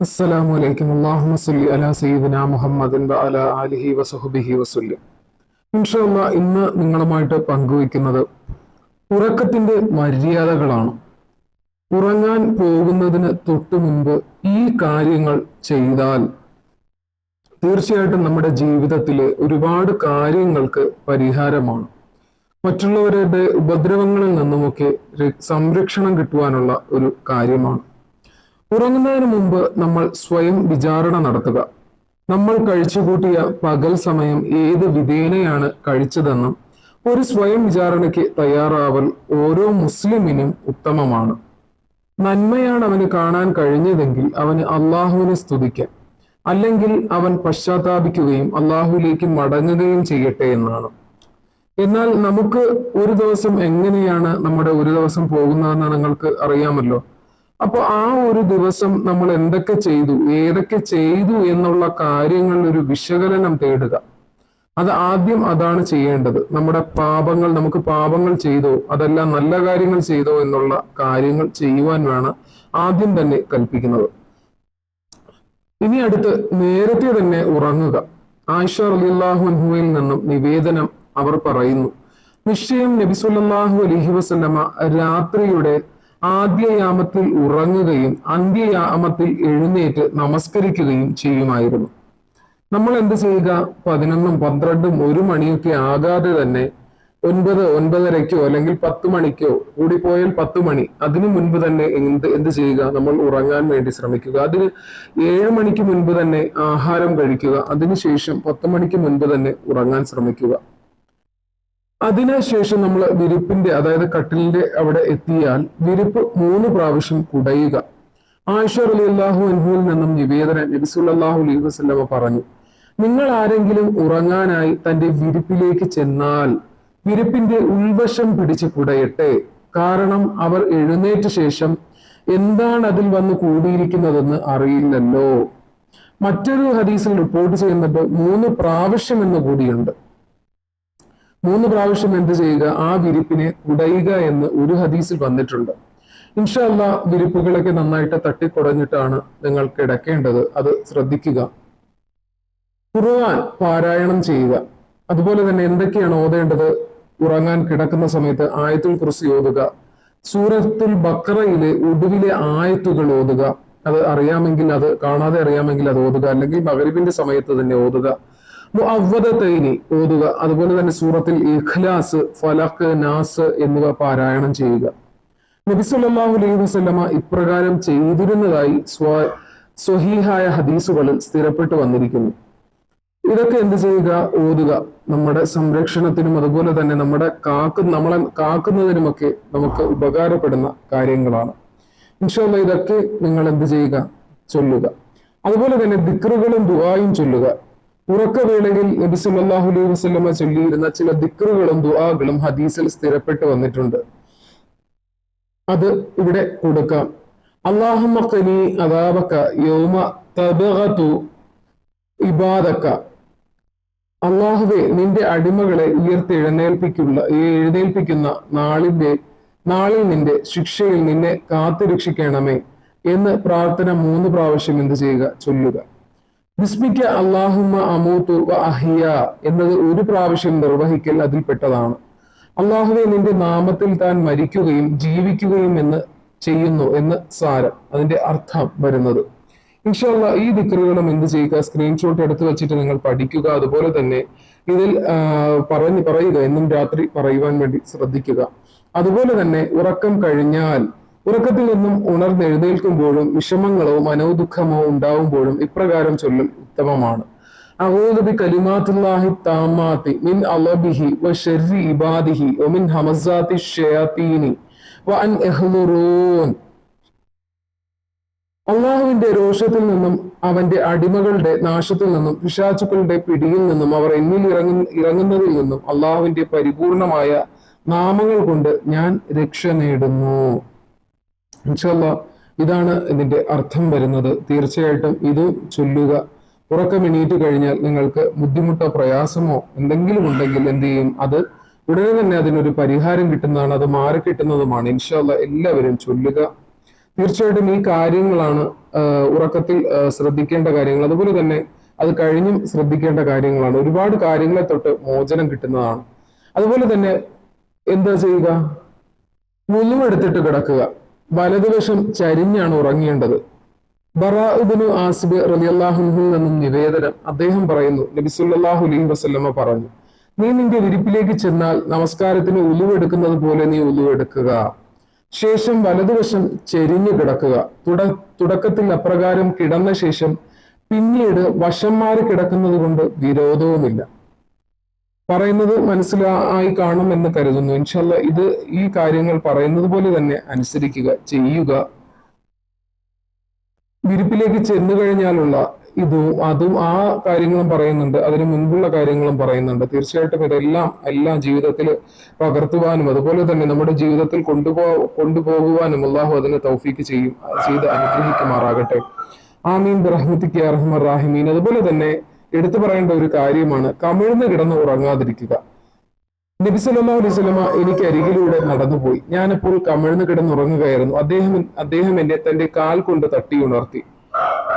അസ്സലാമു അലൈക്കും. അള്ളാഹുമ സല്ലി അലാ സയ്യിദിന മുഹമ്മദിൻ അല അലിഹി വസഹബിഹി വസല്ലം. ഇൻഷാല്ല ഇന്ന് നിങ്ങളുമായിട്ട് പങ്കുവയ്ക്കുന്നത് ഉറക്കത്തിന്റെ മര്യാദകളാണ്. ഉറങ്ങാൻ പോകുന്നതിന് തൊട്ടു മുൻപ് ഈ കാര്യങ്ങൾ ചെയ്താൽ തീർച്ചയായിട്ടും നമ്മുടെ ജീവിതത്തിലെ ഒരുപാട് കാര്യങ്ങൾക്ക് പരിഹാരമാണ്. മറ്റുള്ളവരുടെ ഉപദ്രവങ്ങളിൽ നിന്നുമൊക്കെ സംരക്ഷണം കിട്ടുവാനുള്ള ഒരു കാര്യമാണ്. ഉറങ്ങുന്നതിന് മുമ്പ് നമ്മൾ സ്വയം വിചാരണ നടത്തുക. നമ്മൾ കഴിച്ചുകൂട്ടിയ പകൽ സമയം ഏത് വിധേനയാണ് കഴിച്ചതെന്നും ഒരു സ്വയം വിചാരണയ്ക്ക് തയ്യാറാവൽ ഓരോ മുസ്ലിമിനും ഉത്തമമാണ്. നന്മയാണ് അവന് കാണാൻ കഴിഞ്ഞതെങ്കിൽ അവന് അള്ളാഹുവിനെ സ്തുതിക്കാം. അല്ലെങ്കിൽ അവൻ പശ്ചാത്താപിക്കുകയും അള്ളാഹുവിലേക്ക് മടങ്ങുകയും ചെയ്യട്ടെ എന്നാണ്. എന്നാൽ നമുക്ക് ഒരു ദിവസം എങ്ങനെയാണ് നമ്മുടെ ഒരു ദിവസം പോകുന്നതെന്ന് നിങ്ങൾക്ക് അറിയാമല്ലോ? അപ്പൊ ആ ഒരു ദിവസം നമ്മൾ എന്തൊക്കെ ചെയ്തു ഏതൊക്കെ ചെയ്തു എന്നുള്ള കാര്യങ്ങളിൽ ഒരു വിശകലനം തേടുക. അത് ആദ്യം അതാണ് ചെയ്യേണ്ടത്. നമ്മുടെ പാപങ്ങൾ നമുക്ക് പാപങ്ങൾ ചെയ്തോ അതെല്ലാം നല്ല കാര്യങ്ങൾ ചെയ്തോ എന്നുള്ള കാര്യങ്ങൾ ചെയ്യുവാൻ വേണം ആദ്യം തന്നെ കൽപ്പിക്കുന്നത്. ഇനി അടുത്ത് നേരത്തെ തന്നെ ഉറങ്ങുക. ആയിഷ അൻഹുവിൽ നിന്നും നിവേദനം അവർ പറയുന്നു. നിശ്ചയം നബിസുല്ലാഹു അലഹി വസല്ലമ രാത്രിയുടെ ആദ്യയാമത്തിൽ ഉറങ്ങുകയും അന്ത്യയാമത്തിൽ എഴുന്നേറ്റ് നമസ്കരിക്കുകയും ചെയ്യുമായിരുന്നു. നമ്മൾ എന്ത് ചെയ്യുക? പതിനൊന്നും പന്ത്രണ്ടും ഒരു മണിയൊക്കെ ആകാതെ തന്നെ ഒൻപത് ഒൻപതരയ്ക്കോ അല്ലെങ്കിൽ പത്ത് മണിക്കോ കൂടിപ്പോയാൽ പത്ത് മണി അതിനു മുൻപ് തന്നെ എന്ത് എന്ത് ചെയ്യുക? നമ്മൾ ഉറങ്ങാൻ വേണ്ടി ശ്രമിക്കുക. അതിന് ഏഴ് മണിക്ക് മുൻപ് തന്നെ ആഹാരം കഴിക്കുക. അതിനുശേഷം പത്ത് മണിക്ക് മുൻപ് തന്നെ ഉറങ്ങാൻ ശ്രമിക്കുക. അതിനുശേഷം നമ്മൾ വിരിപ്പിന്റെ അതായത് കട്ടിലിന്റെ അവിടെ എത്തിയാൽ വിരിപ്പ് മൂന്ന് പ്രാവശ്യം കുടയുക. ആയിഷ അലി അള്ളാഹു അൻഹുവിൽ നിന്നും നിവേദനം നബിസുല്ലാഹു അലൈഹി വസല്ലമ പറഞ്ഞു നിങ്ങൾ ആരെങ്കിലും ഉറങ്ങാനായി തന്റെ വിരിപ്പിലേക്ക് ചെന്നാൽ വിരിപ്പിന്റെ ഉൾവശം പിടിച്ച് കുടയട്ടെ. കാരണം അവർ എഴുന്നേറ്റ ശേഷം എന്താണ് അതിൽ വന്ന് കൂടിയിരിക്കുന്നതെന്ന് അറിയില്ലല്ലോ. മറ്റൊരു ഹദീസിൽ റിപ്പോർട്ട് ചെയ്യുന്നുണ്ട് മൂന്ന് പ്രാവശ്യം എന്ന് കൂടിയുണ്ട്. മൂന്ന് പ്രാവശ്യം എന്ത് ചെയ്യുക? ആ വിരിപ്പിനെ ഉടയുക എന്ന് ഒരു ഹദീസിൽ വന്നിട്ടുണ്ട്. ഇൻഷല്ല വിരിപ്പുകളൊക്കെ നന്നായിട്ട് തട്ടിക്കുടഞ്ഞിട്ടാണ് നിങ്ങൾ കിടക്കേണ്ടത്. അത് ശ്രദ്ധിക്കുക. ഖുർആൻ പാരായണം ചെയ്യുക. അതുപോലെ തന്നെ എന്തൊക്കെയാണ് ഓതേണ്ടത്? ഉറങ്ങാൻ കിടക്കുന്ന സമയത്ത് ആയത്തുൽ കുറിച്ച് ഓതുക. സൂറത്തുൽ ബക്കറയിലെ ഒടുവിലെ ആയത്തുകൾ ഓതുക. അത് അറിയാമെങ്കിൽ അത് കാണാതെ അറിയാമെങ്കിൽ അത് ഓതുക. അല്ലെങ്കിൽ മകരിബിന്റെ സമയത്ത് തന്നെ ഓതുക. അവധത്തൈനി ഓതുക. അതുപോലെ തന്നെ സൂറത്തിൽ ഇഖ്ലാസ് ഫലഖ് നാസ് എന്നിവ പാരായണം ചെയ്യുക. നബി സല്ലല്ലാഹു അലൈഹി വസല്ലമ ഇപ്രകാരം ചെയ്തിരുന്നതായി സ്വ സ്വഹീഹായ ഹദീസുകളിൽ സ്ഥിരപ്പെട്ടു വന്നിരിക്കുന്നു. ഇതൊക്കെ എന്ത് ചെയ്യുക? ഓതുക. നമ്മുടെ സംരക്ഷണത്തിനും അതുപോലെ തന്നെ നമ്മുടെ കാക്കു നമ്മളെ കാക്കുന്നതിനുമൊക്കെ നമുക്ക് ഉപകാരപ്പെടുന്ന കാര്യങ്ങളാണ്. ഇൻഷാല്ല ഇതൊക്കെ നിങ്ങൾ എന്ത് ചെയ്യുക? ചൊല്ലുക. അതുപോലെ തന്നെ ദിക്റുകളും ദുആയും ചൊല്ലുക. ഉറക്കവേളയിൽ നബി സല്ലല്ലാഹു അലൈഹി വസല്ലമ ചൊല്ലിയിരുന്ന ചില ദിക്റുകളും ദുആകളും ഹദീസിൽ സ്ഥിരപ്പെട്ടു വന്നിട്ടുണ്ട്. അത് ഇവിടെ കൊടുക്കാം. അള്ളാഹുമക്കനി ഖനി യോമ തബഗതു ഇബാദക്ക അള്ളാഹുവെ നിന്റെ അടിമകളെ ഉയർത്തി എഴുന്നേൽപ്പിക്കുള്ള ഈ എഴുന്നേൽപ്പിക്കുന്ന നാളിന്റെ നാളിൽ നിന്റെ ശിക്ഷയിൽ നിന്നെ കാത്തുരക്ഷിക്കണമേ എന്ന് പ്രാർത്ഥന മൂന്ന് പ്രാവശ്യം എന്ത് ചെയ്യുക? ചൊല്ലുക. വിസ്മിക്ക അള്ളാഹുമ്മ അമൂത്തു വ അഹിയ എന്നത് ഒരു പ്രാവശ്യം നിർവഹിക്കൽ അതിൽപ്പെട്ടതാണ് അള്ളാഹുവെ നിന്റെ നാമത്തിൽ താൻ മരിക്കുകയും ജീവിക്കുകയും എന്ന് ചെയ്യുന്നു എന്ന് സാരം അതിന്റെ അർത്ഥം വരുന്നത്. ഇൻഷാല്ല ഈ ദിക്കറുകളും എന്ത് ചെയ്യുക? സ്ക്രീൻഷോട്ട് എടുത്തു വെച്ചിട്ട് നിങ്ങൾ പഠിക്കുക. അതുപോലെ തന്നെ ഇതിൽ പറഞ്ഞ് പറയുക. എന്നും രാത്രി പറയുവാൻ വേണ്ടി ശ്രദ്ധിക്കുക. അതുപോലെ തന്നെ ഉറക്കം കഴിഞ്ഞാൽ ഉറക്കത്തിൽ നിന്നും ഉണർന്നെഴുന്നേൽക്കുമ്പോഴും വിഷമങ്ങളോ മനോദുഃഖമോ ഉണ്ടാവുമ്പോഴും ഇപ്രകാരം ചൊല്ലൽ ഉത്തമമാണ്. മിൻ അലബിഹി വ ശർരി ഇബാദിഹി വ മിൻ ഹമസാത്തി ഷയാത്തീനി വ അൻ ഇഹ്ദുറൂൻ അള്ളാഹുവിന്റെ രോഷത്തിൽ നിന്നും അവന്റെ അടിമകളുടെ നാശത്തിൽ നിന്നും പിശാചുക്കളുടെ പിടിയിൽ നിന്നും അവർ എന്നിൽ ഇറങ്ങു ഇറങ്ങുന്നതിൽ നിന്നും അള്ളാഹുവിന്റെ പരിപൂർണമായ നാമങ്ങൾ കൊണ്ട് ഞാൻ രക്ഷ നേടുന്നു. ഇൻഷല്ല ഇതാണ് ഇതിന്റെ അർത്ഥം വരുന്നത്. തീർച്ചയായിട്ടും ഇത് ചൊല്ലുക. ഉറക്കം എണീറ്റ് കഴിഞ്ഞാൽ നിങ്ങൾക്ക് ബുദ്ധിമുട്ടോ പ്രയാസമോ എന്തെങ്കിലും ഉണ്ടെങ്കിൽ എന്ത് ചെയ്യും? അത് ഉടനെ തന്നെ അതിനൊരു പരിഹാരം കിട്ടുന്നതാണ് അത് മാറി കിട്ടുന്നതുമാണ്. ഇൻഷല്ല എല്ലാവരും ചൊല്ലുക. തീർച്ചയായിട്ടും ഈ കാര്യങ്ങളാണ് ഉറക്കത്തിൽ ശ്രദ്ധിക്കേണ്ട കാര്യങ്ങൾ. അതുപോലെ തന്നെ അത് കഴിഞ്ഞും ശ്രദ്ധിക്കേണ്ട കാര്യങ്ങളാണ്. ഒരുപാട് കാര്യങ്ങളെ തൊട്ട് മോചനം കിട്ടുന്നതാണ്. അതുപോലെ തന്നെ എന്താ ചെയ്യുക? മുഴുവെടുത്തിട്ട് കിടക്കുക. വലതുവശം ചരിഞ്ഞാണ് ഉറങ്ങേണ്ടത്. ബറാഉബിനു ആസിബ് റലിയല്ലാഹുവിൽ നിന്നും നിവേദനം അദ്ദേഹം പറയുന്നു നബിസുല്ലാഹു അലൈഹി വസ്ല്ലമ്മ പറഞ്ഞു നീ നിന്റെ വിരിപ്പിലേക്ക് ചെന്നാൽ നമസ്കാരത്തിന് ഉലുവെടുക്കുന്നത് പോലെ നീ ഉലുവെടുക്കുക ശേഷം വലതുവശം ചെരിഞ്ഞു കിടക്കുക. തുട തുടക്കത്തിൽ അപ്രകാരം കിടന്ന ശേഷം പിന്നീട് വശം മാറി കിടക്കുന്നത് കൊണ്ട് വിരോധവുമില്ല. പറയുന്നത് മനസ്സിലായി കാണും എന്ന് കരുതുന്നു. ഇൻഷല്ല ഇത് ഈ കാര്യങ്ങൾ പറയുന്നത് പോലെ തന്നെ അനുസരിക്കുക ചെയ്യുക. വിരിപ്പിലേക്ക് ചെന്നു കഴിഞ്ഞാലുള്ള ഇതും അതും ആ കാര്യങ്ങളും പറയുന്നുണ്ട്. അതിന് മുൻപുള്ള കാര്യങ്ങളും പറയുന്നുണ്ട്. തീർച്ചയായിട്ടും ഇതെല്ലാം എല്ലാം ജീവിതത്തിൽ പകർത്തുവാനും അതുപോലെ തന്നെ നമ്മുടെ ജീവിതത്തിൽ കൊണ്ടുപോ കൊണ്ടുപോകുവാനും അള്ളാഹു അതിന് തൗഫീക്ക് ചെയ്യും ചെയ്ത് അനുഗ്രഹിക്കുമാറാകട്ടെ. ആമീൻ. റഹ്മത്തിക്ക് അർഹമർ റാഹിമീൻ. അതുപോലെ തന്നെ എടുത്തു പറയേണ്ട ഒരു കാര്യമാണ് കമിഴ്ന്ന് കിടന്ന് ഉറങ്ങാതിരിക്കുക. നബി സല്ലല്ലാഹു അലൈഹി വസല്ലമ എനിക്ക് അരികിലൂടെ നടന്നുപോയി. ഞാനിപ്പോൾ കമിഴ്ന്ന് കിടന്നുറങ്ങുകയായിരുന്നു അദ്ദേഹം അദ്ദേഹം എന്നെ തന്റെ കാൽ കൊണ്ട് തട്ടി ഉണർത്തി.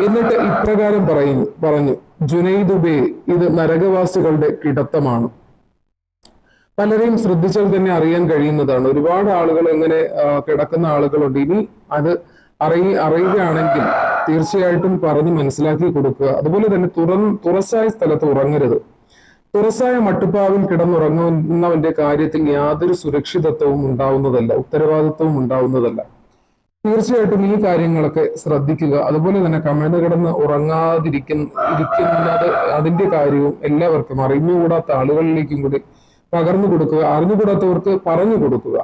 എന്നിട്ട് ഇപ്രകാരം പറയുന്നു പറഞ്ഞു ജുനൈദുബേ ഇത് നരകവാസികളുടെ കിടത്തമാണ്. പലരെയും ശ്രദ്ധിച്ചാൽ തന്നെ അറിയാൻ കഴിയുന്നതാണ്. ഒരുപാട് ആളുകൾ എങ്ങനെ കിടക്കുന്ന ആളുകളുണ്ട്. ഇനി അത് അറിയ അറിയുകയാണെങ്കിൽ തീർച്ചയായിട്ടും പറഞ്ഞ് മനസ്സിലാക്കി കൊടുക്കുക. അതുപോലെ തന്നെ തുറ തുറസായ സ്ഥലത്ത് ഉറങ്ങരുത്. തുറസായ മട്ടുപ്പാവിൽ കിടന്നുറങ്ങുന്നവന്റെ കാര്യത്തിൽ യാതൊരു സുരക്ഷിതത്വവും ഉണ്ടാവുന്നതല്ല ഉത്തരവാദിത്വവും ഉണ്ടാവുന്നതല്ല. തീർച്ചയായിട്ടും ഈ കാര്യങ്ങളൊക്കെ ശ്രദ്ധിക്കുക. അതുപോലെ തന്നെ കമിഴ്ന്ന് കിടന്ന് ഉറങ്ങാതിരിക്കുന്ന ഇരിക്കുന്നത് അതിന്റെ കാര്യവും എല്ലാവർക്കും അറിഞ്ഞുകൂടാത്ത ആളുകളിലേക്കും കൂടി പകർന്നു കൊടുക്കുക. അറിഞ്ഞുകൂടാത്തവർക്ക് പറഞ്ഞു കൊടുക്കുക.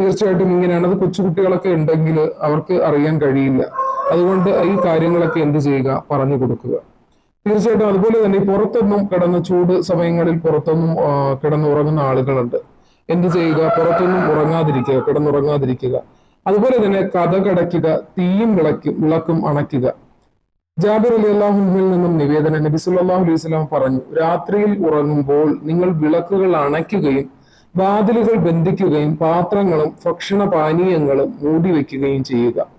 തീർച്ചയായിട്ടും ഇങ്ങനെയാണ്. അത് കൊച്ചുകുട്ടികളൊക്കെ ഉണ്ടെങ്കിൽ അവർക്ക് അറിയാൻ കഴിയില്ല. അതുകൊണ്ട് ഈ കാര്യങ്ങളൊക്കെ എന്ത് ചെയ്യുക? പറഞ്ഞു കൊടുക്കുക. തീർച്ചയായിട്ടും അതുപോലെ തന്നെ പുറത്തൊന്നും കിടന്ന് ചൂട് സമയങ്ങളിൽ പുറത്തൊന്നും കിടന്നുറങ്ങുന്ന ആളുകളുണ്ട്. എന്ത് ചെയ്യുക? പുറത്തൊന്നും ഉറങ്ങാതിരിക്കുക കിടന്നുറങ്ങാതിരിക്കുക. അതുപോലെ തന്നെ കഥ കടയ്ക്കുക തീയും വിളക്കും വിളക്കും അണയ്ക്കുക. ജാബിർ അലി അള്ളാഹുവിൽ നിന്നും നിവേദനം നബി സല്ലല്ലാഹു അലൈഹി വസല്ലം പറഞ്ഞു രാത്രിയിൽ ഉറങ്ങുമ്പോൾ നിങ്ങൾ വിളക്കുകൾ അണയ്ക്കുകയും വാതിലുകൾ ബന്ധിക്കുകയും പാത്രങ്ങളും ഭക്ഷണ പാനീയങ്ങളും മൂടി വയ്ക്കുകയും ചെയ്യുക.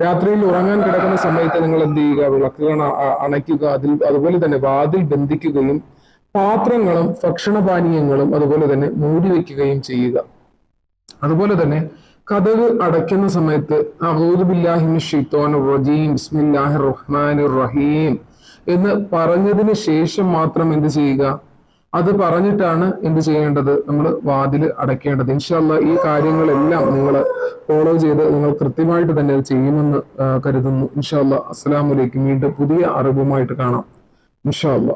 രാത്രിയിൽ ഉറങ്ങാൻ കിടക്കുന്ന സമയത്ത് നിങ്ങൾ എന്ത് ചെയ്യുക? വിളക്കുകൾ അണയ്ക്കുക. അതിൽ അതുപോലെ തന്നെ വാതിൽ ബന്ധിക്കുകയും പാത്രങ്ങളും ഭക്ഷണപാനീയങ്ങളും അതുപോലെ തന്നെ മൂടി വെക്കുകയും ചെയ്യുക. അതുപോലെ തന്നെ കഥക് അടയ്ക്കുന്ന സമയത്ത് റഹീം എന്ന് പറഞ്ഞതിന് ശേഷം മാത്രം എന്ത് ചെയ്യുക? അത് പറഞ്ഞിട്ടാണ് എന്ത് ചെയ്യേണ്ടത്? നമ്മൾ വാതിൽ അടയ്ക്കേണ്ടത്. ഇൻഷാല്ല ഈ കാര്യങ്ങളെല്ലാം നിങ്ങൾ ഫോളോ ചെയ്ത് നിങ്ങൾ കൃത്യമായിട്ട് തന്നെ ചെയ്യുമെന്ന് കരുതുന്നു. ഇൻഷാല്ല അസ്സലാമു അലൈക്കും. വീണ്ടും പുതിയ അറിവുമായിട്ട് കാണാം. ഇൻഷാല്ല